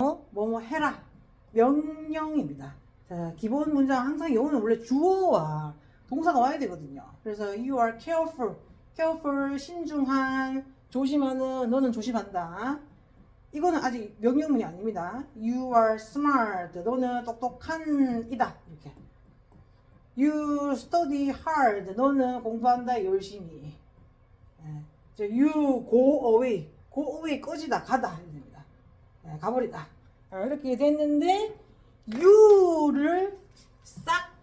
어? 뭐뭐 해라. 명령입니다. 자, 기본 문장 항상 영어는 원래 주어와 동사가 와야 되거든요. 그래서 you are careful. careful 신중한 조심하는 너는 조심한다. 이거는 아직 명령문이 아닙니다. You are smart. 너는 똑똑한 이다. 이렇게. You study hard. 너는 공부한다 열심히. 예. 저 you go away. go away 꺼지다 가다 가버리다. 아, 이렇게 됐는데 you를 싹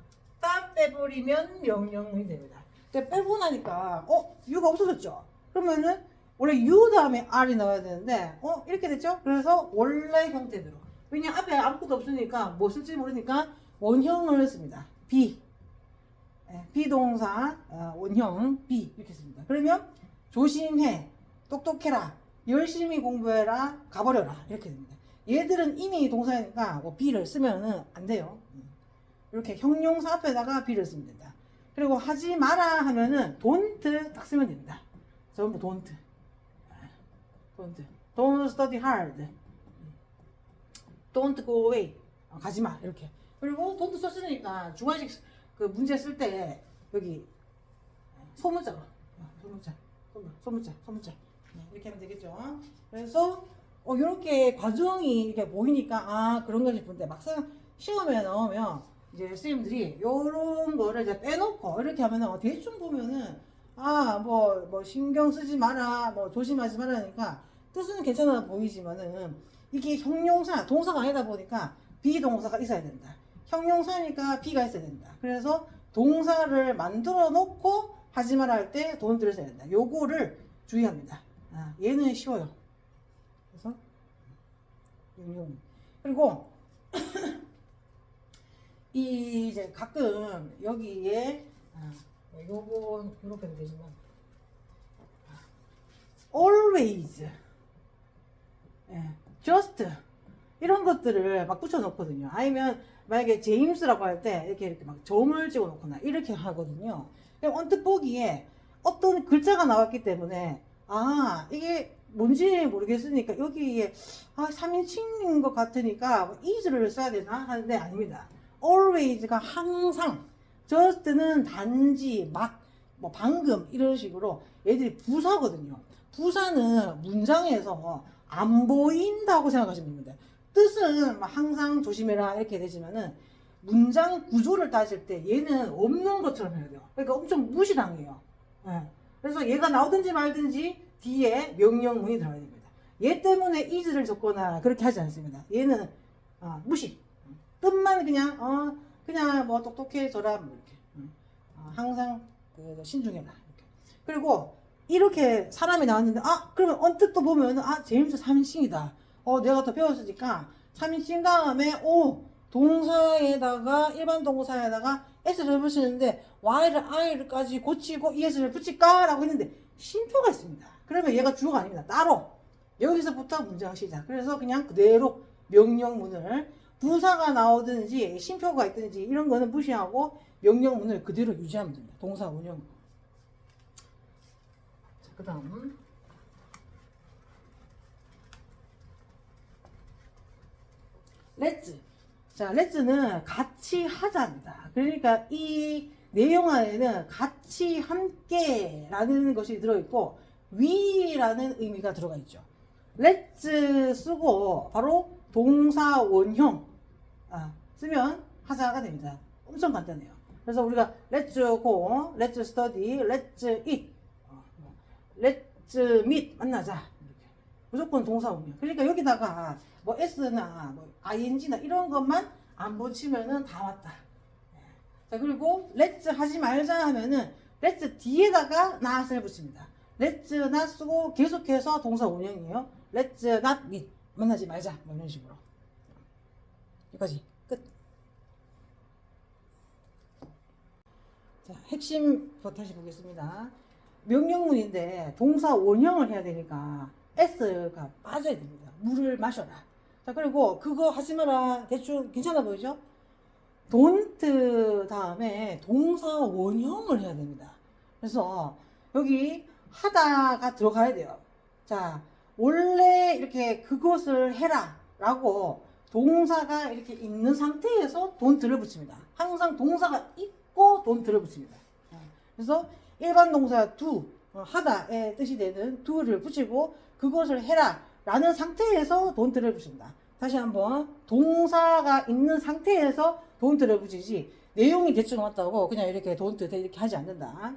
다 빼버리면 명령문이 됩니다. 근데 빼고 나니까 어 you가 없어졌죠. 그러면은 원래 you 다음에 r이 나와야 되는데 어 이렇게 됐죠. 그래서 원래 형태대로 왜냐 앞에 아무것도 없으니까 뭐 쓸지 모르니까 원형을 씁니다. be 예, 비동사 어, 원형 be 이렇게 씁니다. 그러면 조심해, 똑똑해라, 열심히 공부해라, 가버려라 이렇게 됩니다. 얘들은 이미 동사니까 뭐 be를 쓰면은 안 돼요. 음. 이렇게 형용사 앞에다가 be를 쓰면 된다. 그리고 하지 마라 하면은 don't 딱 쓰면 됩니다. 전부 don't. 아, don't. Don't study hard. Don't go away. 어, 가지 마 이렇게. 그리고 don't 썼으니까 중간식 그 문제 쓸 때 여기 소문자로 어, 소문자 소문 소문자 소문자 네, 이렇게 하면 되겠죠. 그래서 어 이렇게 과정이 이렇게 보이니까 아 그런 거 싶은데 막상 시험에 나오면 이제 선생님들이 요런 거를 이제 빼놓고 이렇게 하면은 어, 대충 보면은 아뭐뭐 신경 쓰지 마라 뭐 조심하지 마라니까 뜻은 괜찮아 보이지만은 이게 형용사 동사가 아니다 보니까 비동사가 있어야 된다. 형용사니까 비가 있어야 된다. 그래서 동사를 만들어 놓고 하지 마라 할 때 돈을 써야 된다. 요거를 주의합니다. 아, 얘는 쉬워요. 그래서 용용 그리고 이 이제 가끔 여기에 아, 요거 이렇게 되지만 always 예, just 이런 것들을 막 붙여 놓거든요. 아니면 만약에 제임스라고 할 때 이렇게 이렇게 막 점을 찍어 놓거나 이렇게 하거든요. 그냥 언뜻 보기에 어떤 글자가 나왔기 때문에 아 이게 뭔지 모르겠으니까 여기에 아 3인칭인 것 같으니까 뭐 is를 써야 되나 하는데 아닙니다. always가 항상 just는 단지 막 뭐 방금 이런 식으로 얘들이 부사거든요. 부사는 문장에서 안 보인다고 생각하시면 됩니다. 뜻은 막 항상 조심해라 이렇게 되지만은 문장 구조를 따질 때 얘는 없는 것처럼 해야 돼요. 그러니까 엄청 무시당해요. 예. 그래서 얘가 나오든지 말든지 뒤에 명령문이 들어야 됩니다. 얘 때문에 is를 적거나 그렇게 하지 않습니다. 얘는 아, 무시. 뜻만 그냥 어 그냥 뭐 똑똑해져라 뭐 이렇게. 음. 아, 항상 그 신중해라 이렇게. 그리고 이렇게 사람이 나왔는데 아 그러면 언뜻 또 보면 아 제임스 3인칭이다. 어 내가 더 배웠으니까 3인칭 다음에 오 동사에다가 일반 동사에다가 s를 붙이는데 y를 i를까지 고치고 es를 붙일까 라고 했는데 쉼표가 있습니다. 그러면 얘가 주어가 아닙니다. 따로 여기서부터 문장 시작. 그래서 그냥 그대로 명령문을 부사가 나오든지 쉼표가 있든지 이런 거는 무시하고 명령문을 그대로 유지하면 됩니다. 동사 운영. 자, 그 다음 렛츠. 자, 렛츠는 같이 하자입니다. 그러니까 이 내용 안에는 같이 함께 라는 것이 들어있고 위라는 의미가 들어가 있죠. 렛츠 쓰고 바로 동사 원형 아, 쓰면 하자가 됩니다. 엄청 간단해요. 그래서 우리가 let's go, let's study, let's eat, 어, 뭐, let's meet 만나자 무조건 동사 원형. 그러니까 여기다가 뭐 s나 뭐 ing나 이런 것만 안 붙이면은 다 왔다. 예. 자 그리고 let's 하지 말자 하면은 let's 뒤에다가 not을 붙입니다. let's not 쓰고 계속해서 동사 원형이에요. let's not meet 만나지 말자 뭐 이런 식으로 여기까지 끝. 자 핵심 다시 보겠습니다. 명령문인데 동사 원형을 해야 되니까 s가 빠져야 됩니다. 물을 마셔라. 자 그리고 그거 하지 마라 대충 괜찮아 보이죠? don't 다음에 동사 원형을 해야 됩니다. 그래서 여기 하다가 들어가야 돼요. 자 원래 이렇게 그것을 해라 라고 동사가 이렇게 있는 상태에서 don't를 붙입니다. 항상 동사가 있고 don't를 붙입니다. 어, 그래서 일반 동사 do, 어, 하다의 뜻이 되는 do를 붙이고 그것을 해라 라는 상태에서 don't를 붙입니다. 다시 한번 동사가 있는 상태에서 don't를 붙이지 내용이 대충 왔다고 그냥 이렇게 don't 이렇게 하지 않는다.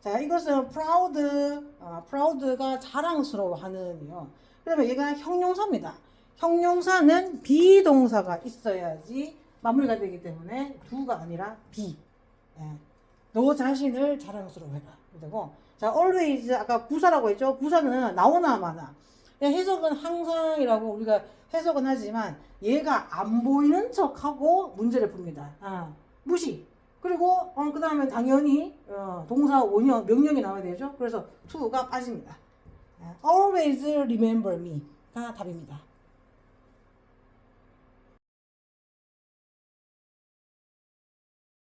자, 이것은 proud, 어, proud가 자랑스러워하는이요. 그다음에 얘가 형용사입니다. 형용사는 비동사가 있어야지 마무리가 되기 때문에 do가 아니라 be. 예. 너 자신을 자랑스러워해라. 되고 자, always 아까 부사라고 했죠. 부사는 나오나 마나. 예, 해석은 항상이라고 우리가 해석은 하지만 얘가 안 보이는 척하고 문제를 풉니다. 아, 무시. 그리고 어, 그 다음에 당연히 어, 동사 원형 명령이 나와야 되죠. 그래서 to가 빠집니다. 아, always remember me가 답입니다.